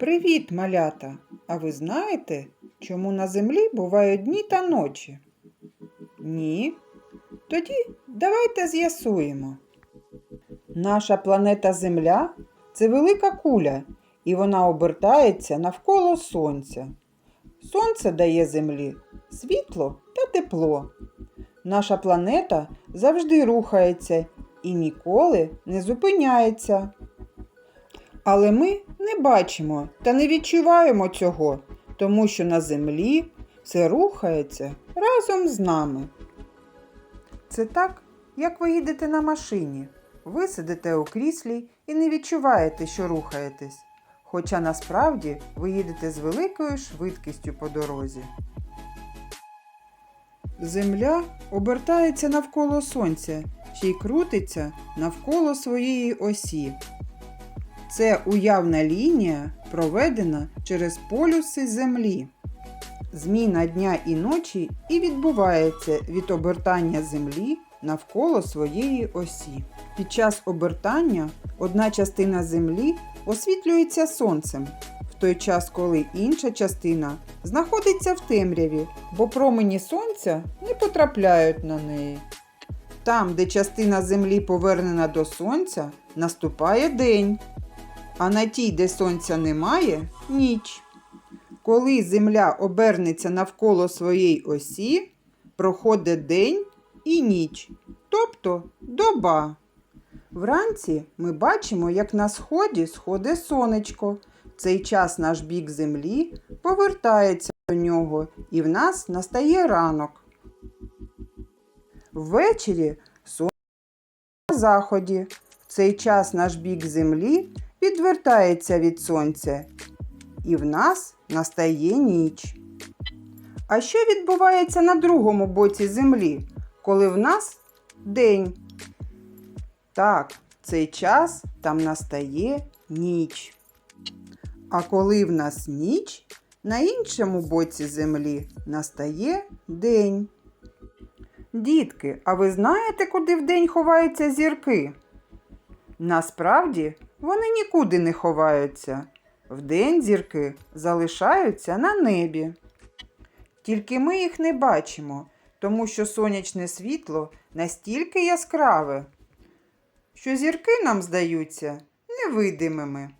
Привіт, малята! А ви знаєте, чому на землі бувають дні та ночі? Ні? Тоді давайте з'ясуємо. Наша планета Земля це велика куля, і вона обертається навколо Сонця. Сонце дає Землі світло та тепло. Наша планета завжди рухається і ніколи не зупиняється. Але ми не бачимо та не відчуваємо цього, тому що на землі все рухається разом з нами. Це так, як ви їдете на машині. Ви сидите у кріслі і не відчуваєте, що рухаєтесь. Хоча насправді ви їдете з великою швидкістю по дорозі. Земля обертається навколо Сонця, ще й крутиться навколо своєї осі. Це уявна лінія, проведена через полюси Землі. Зміна дня і ночі і відбувається від обертання Землі навколо своєї осі. Під час обертання одна частина Землі освітлюється сонцем, в той час, коли інша частина знаходиться в темряві, бо промені сонця не потрапляють на неї. Там, де частина Землі повернена до сонця, наступає день, а на тій, де сонця немає, ніч. Коли Земля обернеться навколо своєї осі, проходить день і ніч, тобто доба. Вранці ми бачимо, як на сході сходить сонечко. Цей час наш бік землі повертається до нього, і в нас настає ранок. Ввечері сонце на заході. В цей час наш бік землі відвертається від сонця, і в нас настає ніч. А що відбувається на другому боці землі, коли в нас день? Так, цей час там настає ніч. А коли в нас ніч, на іншому боці землі настає день. Дітки, а ви знаєте, куди вдень ховаються зірки? Насправді вони нікуди не ховаються. Вдень зірки залишаються на небі. Тільки ми їх не бачимо, тому що сонячне світло настільки яскраве, що зірки нам здаються невидимими.